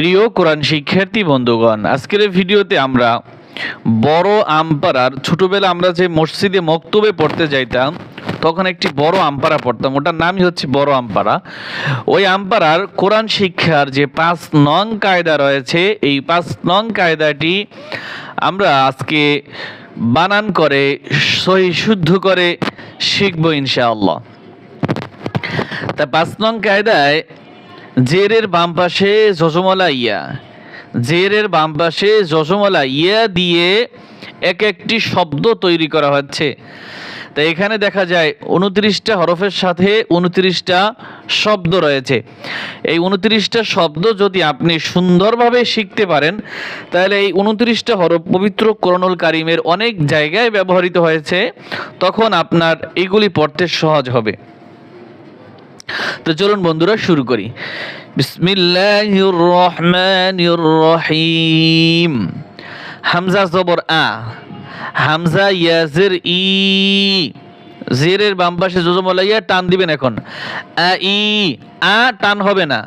প্রিয় কোরআন শিক্ষার্থী বন্ধুগণ, আজকের ভিডিওতে আমরা বড় আমপাড়ার, ছোটবেলা আমরা যে মসজিদে মক্তবে পড়তে যাইতাম, তখন একটি বড় আমপাড়া পড়তাম। ওটার নামই হচ্ছে বড় আমপাড়া। ওই আমপাড়ার কোরআন শিক্ষার যে পাঁচ নং কায়দা রয়েছে, এই পাঁচ নং কায়দাটি আমরা আজকে বানান করে, সহি শুদ্ধ করে শিখব ইনশাআল্লাহ। তা পাঁচ নং কায়দায় জেরের বাম পাশে যজমলা ইয়া। জেরের বাম পাশে যজমলা ইয়া দিয়ে এক একটি শব্দ তৈরি করা হচ্ছে। তা এখানে দেখা যায় উনত্রিশটা হরফের সাথে উনত্রিশটা শব্দ রয়েছে। এই উনত্রিশটা শব্দ যদি আপনি সুন্দরভাবে শিখতে পারেন, তাহলে এই উনত্রিশটা হরফ পবিত্র করণুল কারিমের অনেক জায়গায় ব্যবহৃত হয়েছে। তখন আপনার এগুলি পড়তে সহজ হবে। তো চলুন বন্ধুরা, শুরু করি। বিসমিল্লাহির রহমানির রহিম হামজা জবর আ, হামজা ইয়াজের ই। জেরের বাম পাশে যোজমলা ইয়া টান দিবেন এখন। আ, ই, আ টান হবে না।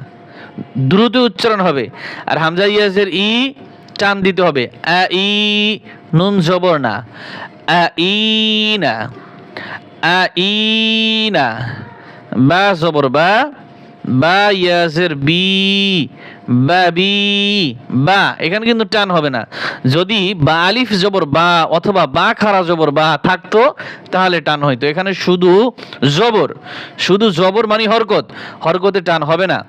দ্রুত উচ্চারণ হবে। আর হামজা ইয়াজের ই টান দিতে হবে। আ, ই, নুন জবর না। আ, ই না। আ, ই না। বা জবর বা বা ইয়াজের বি, বা বি, বা। এখানে কিন্তু টান হবে না। যদি বা আলিফ জবর বা অথবা বা খারা জবর বা থাকতো, তাহলে টান হইতো। এখানে শুধু জবর। শুধু জবর মানে হরকত। হরকতে টান হবে না।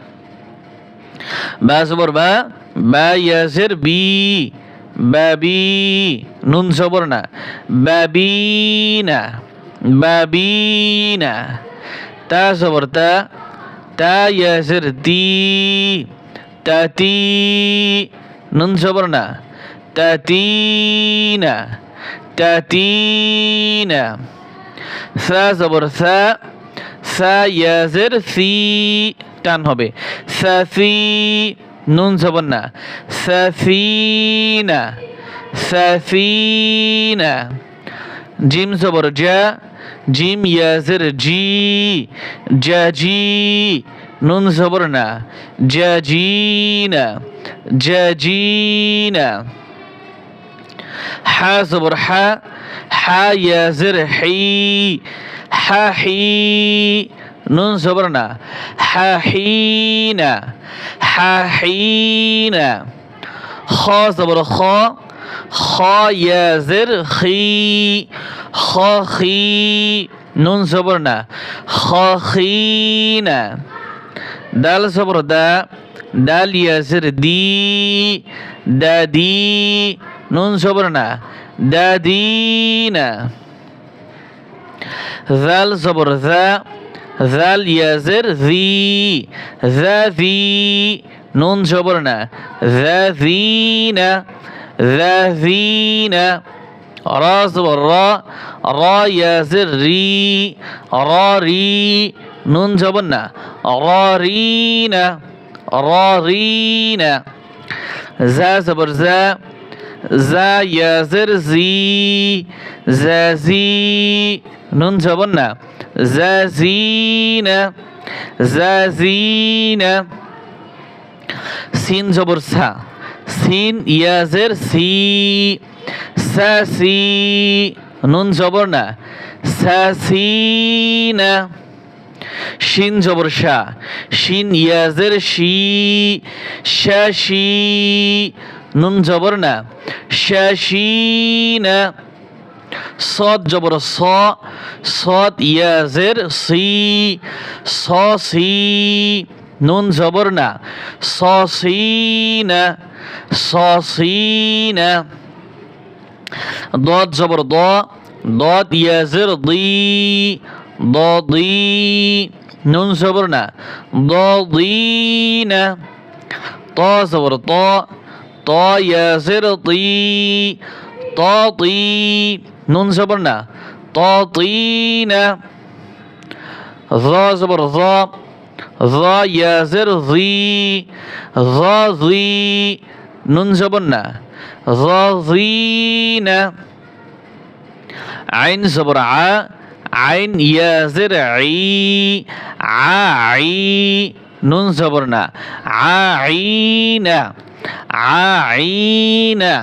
বা জবর বা বা ইয়াজের বি বাবি নুন জবর না। বাবিনা বাবিনা তা জবর তা তা ইয়াজের তি তাতি নুন জবর না তাতিনা তাতিনা সা জবর সা সা ইয়াজের সি টান হবে সাসি নুন জবর না সাসিনা সাসিনা জিম জবর জা জিম ইয়াজের জি জাজি নুন জবর না জাজিনা জাজিনা হা জবর হা হা ইয়াজের হি, হা হি, নুন জবর না, হা হিনা হা হিনা খ জবর খ ইয়াজের খি খ নুন জবর না খ খিনা দাল জবর দা দাল ইয়াজের দি, দাদি, নুন জবর না, দাদিনা জাল জবর জা জাল ইয়াজের জি জাজি নুন জবর না জাজিনা জাজিনা রা জবর রা রা ইয়াজের রি রা রি নুন জবর না রা রিনা রা রিনা জা জবর জা জা ইয়াজের জি জাজি নুন জবর না জাজিনা জাজিনা সিন সা ইয়াজের সি সাসি নুন জবর না সাসিনা শিন জবর শা শিন, ইয়াজের শি শাশি নুন জবর না শাশিনা সদ জবর স সদ ইয়াজের সি, স, সি নুন জবর না। সসিন সসিন। দত জবর দ দত ইয়াজের দি দ দি নুন জবর না। দ দি না ত জবর ত ত ইয়াজের তি ত নুন জবর না। ত জ জবর জ জ ইয়াজের জি জ জি নুন জবর না জ জিনা আইন জবর আ আইন ইয়াজের আই আ আই নুন জবর না আইনা আইনা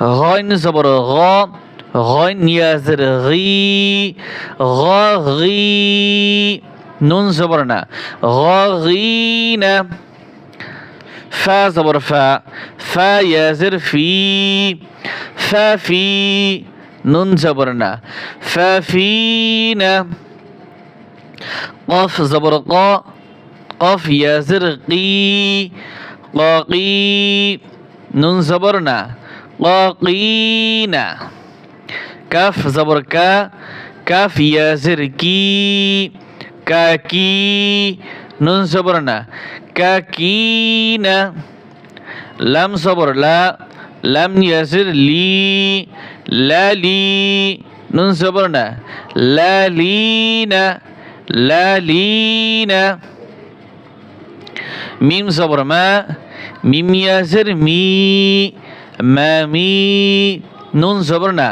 غين زبر غا غين يازر غي غا غي نون زبرنا غاغينا فا زبر فا فا يازر في فا في نون زبرنا فا فينا قاف زبر قا قاف يازر قي قاقي نون زبرنا قاقينا كاف زبر كا كاف يازر كي কাকি, নুন সবর না কাকিনা লাম সবর, লা, লাম ইয়াসির, লি লালি নুন সবর না লালিনা লালিনা মিম সবর মা, মিম ইয়াসির, মি মামি নুন সবর না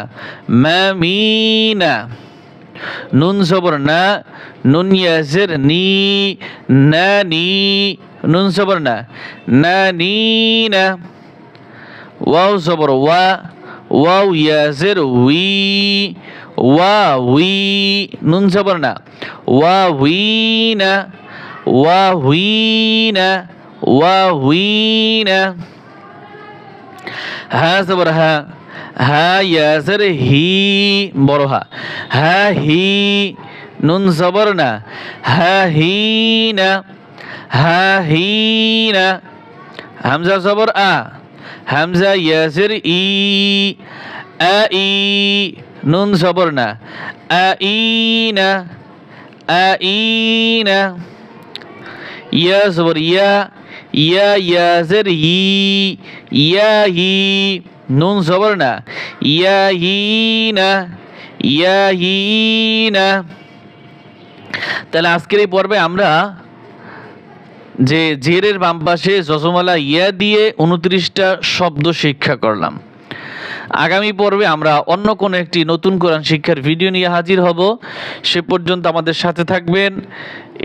মামিনা নুন সবর না, নুন ইয়াজের নি, না নি, নুন সবর না না নি, না। ওয়াও সবর ওয়া, ওয়াও ইয়াজের উই, ওয়া উই, নুন সবর না, ওয়া উই না, ওয়া হুই না, ওয়া হুই না। হা সবর হা। হা ইয়াজের হি বড় হা হা হি নুন জবর না হা হি না হা হি না হামজা জবর আ। হামজা ইয়াজের ই। আ ই নুন জবর না আ ই না আ ই না ইয়া জবর ইয়া। ইয়া ইয়াজের ই। ইয়া ই নুন জবর না। ইয়া ই না তাহলে আজকের এই পর্বে আমরা যে জেরের বাম পাশে যশমালা ইয়া দিয়ে উনত্রিশটা শব্দ শিক্ষা করলাম। আগামী পর্বে আমরা অন্য কোনো একটি নতুন কোরআন শিক্ষার ভিডিও নিয়ে হাজির হব। সে পর্যন্ত আমাদের সাথে থাকবেন,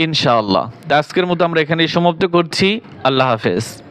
ইনশাআল্লাহ। আজকের মতো আমরা এখানেই সমাপ্ত করছি। আল্লাহ হাফেজ।